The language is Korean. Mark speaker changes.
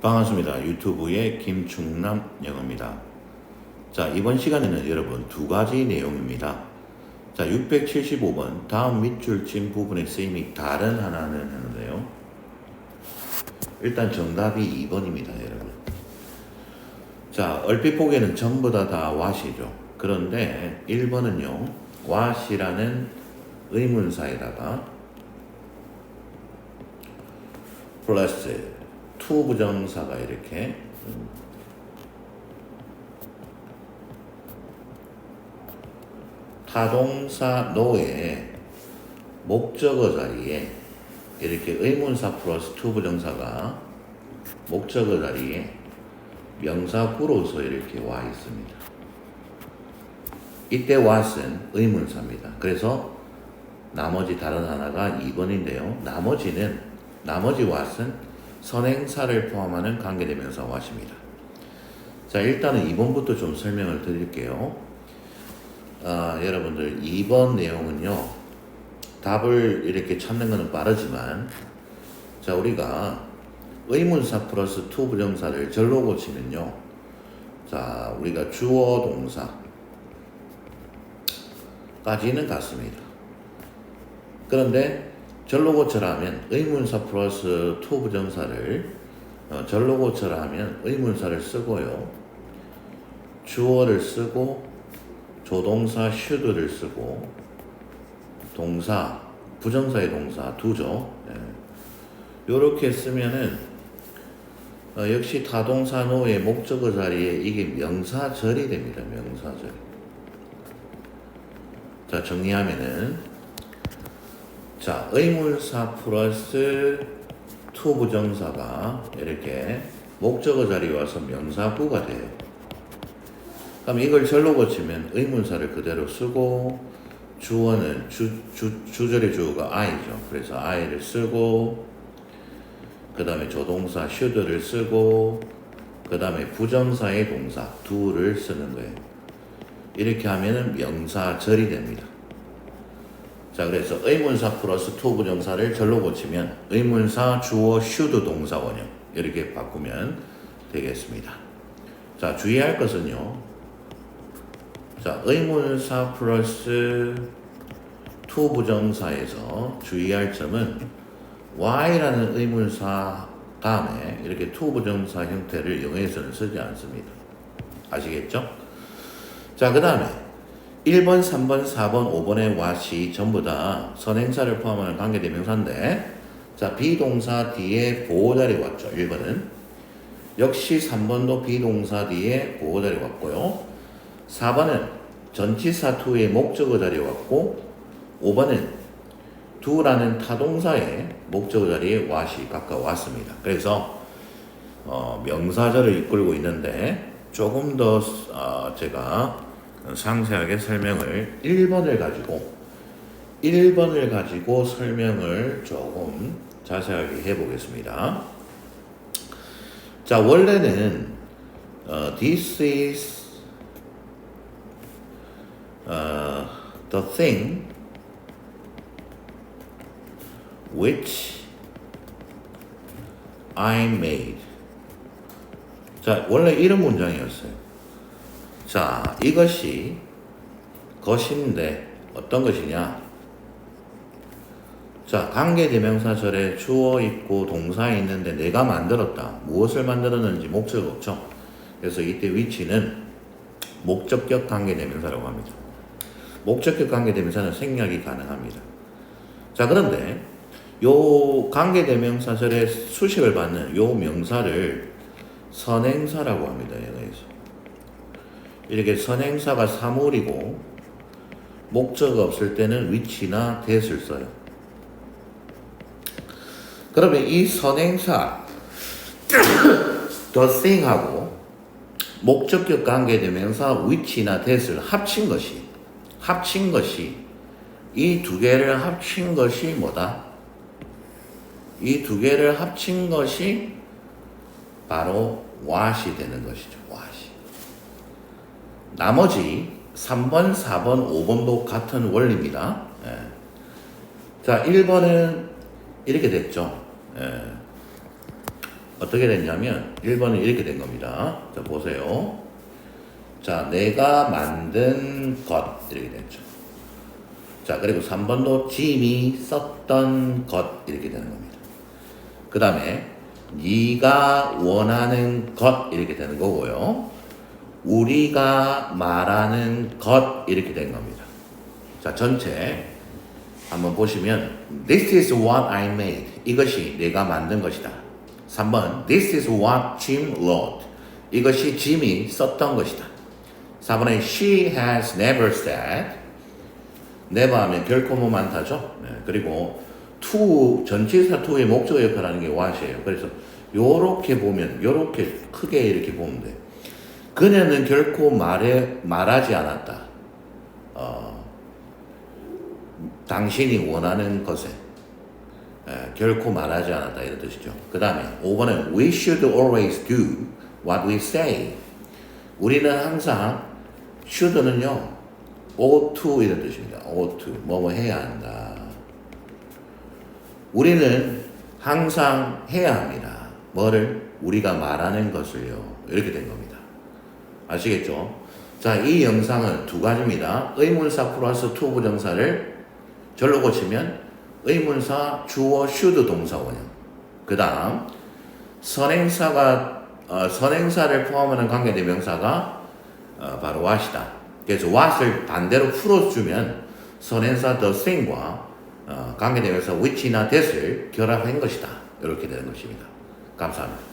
Speaker 1: 반갑습니다. 유튜브의 김충남 영어입니다. 자, 이번 시간에는 여러분 두 가지 내용입니다. 자, 675번 다음 밑줄진 부분의 쓰임이 다른 하나는 하는데요. 일단 정답이 2번입니다, 여러분. 자, 얼핏 보기에는 전부 다다 와시죠. 그런데 1번은요, 와시라는 의문사에다가 플러스 투 부정사가 이렇게 음, 타동사 노에 목적어 자리에 이렇게 의문사 플러스 투 부정사가 목적어 자리에 명사구로서 이렇게 와 있습니다. 이때 what은 의문사입니다. 그래서 나머지 다른 하나가 2번인데요. 나머지는 나머지 what은 선행사를 포함하는 관계대명사 what입니다. 자 일단은 2번부터 좀 설명을 드릴게요. 아, 여러분들 2번 내용은요. 답을 이렇게 찾는 것은 빠르지만 자 우리가 의문사 플러스 투 부정사를 절로 고치면요. 자 우리가 주어 동사 까지는 같습니다. 그런데 절로 고쳐라 하면 의문사 플러스 투 부정사를 어, 절로 고쳐라 하면 의문사를 쓰고요. 주어를 쓰고 조동사 should를 쓰고 동사 부정사의 동사 두죠. 이렇게 쓰면은 어, 역시 타동사 노의 목적어 자리에 이게 명사절이 됩니다. 명사절. 자 정리하면은 자 의문사 플러스 투 부정사가 이렇게 목적어 자리에 와서 명사구가 돼요. 그럼 이걸 절로 고치면 의문사를 그대로 쓰고 주어는 주, 주, 주절의 주어가 I죠. 그래서 I를 쓰고 그 다음에 조동사 should를 쓰고 그 다음에 부정사의 동사 do를 쓰는 거예요. 이렇게 하면은 명사절이 됩니다. 자, 그래서 의문사 플러스 투 부정사를 절로 고치면 의문사 주어 should 동사 원형 이렇게 바꾸면 되겠습니다. 자, 주의할 것은요. 자, 의문사 플러스 투 부정사에서 주의할 점은 y라는 의문사 다음에 이렇게 투 부정사 형태를 영어에서는 쓰지 않습니다. 아시겠죠? 자, 그 다음에 1번, 3번, 4번, 5번의 what이 전부 다 선행사를 포함하는 관계대명사인데 자, 비동사 뒤에 보호자리 왔죠. 1번은. 역시 3번도 비동사 뒤에 보호자리 왔고요. 4번은 전치사 투의 목적어 자리에 왔고 5번은 두라는 타동사의 목적어 자리에 what이 가까웠습니다. 그래서 어, 명사절을 이끌고 있는데 조금 더 어, 제가 상세하게 설명을 1번을 가지고 1번을 가지고 설명을 조금 자세하게 해보겠습니다. 자 원래는 어, this is uh, the thing which I made. 자, 원래 이런 문장이었어요. 자, 이것이 것인데 어떤 것이냐? 자, 관계대명사절에 주어 있고 동사 있는데 내가 만들었다. 무엇을 만들었는지 목적 없죠. 그래서 이때 위치는 목적격 관계대명사라고 합니다. 목적격 관계대명사는 생략이 가능합니다. 자, 그런데 요 관계대명사절에 수식을 받는 요 명사를 선행사라고 합니다. 영어에서. 이렇게 선행사가 사물이고 목적 없을 때는 위치나 that을 써요. 그러면 이 선행사 the thing하고 목적격 관계대명사 위치나 that을 합친 것이 합친 것이 이 두 개를 합친 것이 뭐다? 이 두 개를 합친 것이 바로 what이 되는 것이죠. 나머지 3번, 4번, 5번도 같은 원리입니다. 예. 자, 1번은 이렇게 됐죠. 예. 어떻게 됐냐면 1번은 이렇게 된 겁니다. 자, 보세요. 자, 내가 만든 것 이렇게 됐죠. 자, 그리고 3번도 짐이 썼던 것 이렇게 되는 겁니다. 그 다음에 네가 원하는 것 이렇게 되는 거고요. 우리가 말하는 것 이렇게 된 겁니다. 자, 전체 한번 보시면 This is what I made. 이것이 내가 만든 것이다. 3번 This is what Jim wrote. 이것이 짐이 썼던 것이다. 4번에 She has never said. never 하면 결코 뭐 많다죠. 네, 그리고 to 전치사 to의 목적 역할하는 게 what이에요. 그래서 요렇게 보면 요렇게 크게 이렇게 보면 돼. 그녀는 결코 말해 말하지 않았다. 어, 당신이 원하는 것에 에, 결코 말하지 않았다 이런 뜻이죠. 그 다음에 5번은 We should always do what we say. 우리는 항상 should는요 ought to 이런 뜻입니다. ought to 뭐뭐 해야 한다. 우리는 항상 해야 합니다. 뭐를 우리가 말하는 것을요 이렇게 된 겁니다. 아시겠죠? 자, 이 영상은 두 가지입니다. 의문사 플러스 to 부정사를 절로 고치면 의문사 주어 should 동사 원형. 그 다음 선행사가 어, 선행사를 포함하는 관계대명사가 어, 바로 what이다. 그래서 what을 반대로 풀어주면 선행사 the thing과 어, 관계대명사 which나 that을 결합한 것이다. 이렇게 되는 것입니다. 감사합니다.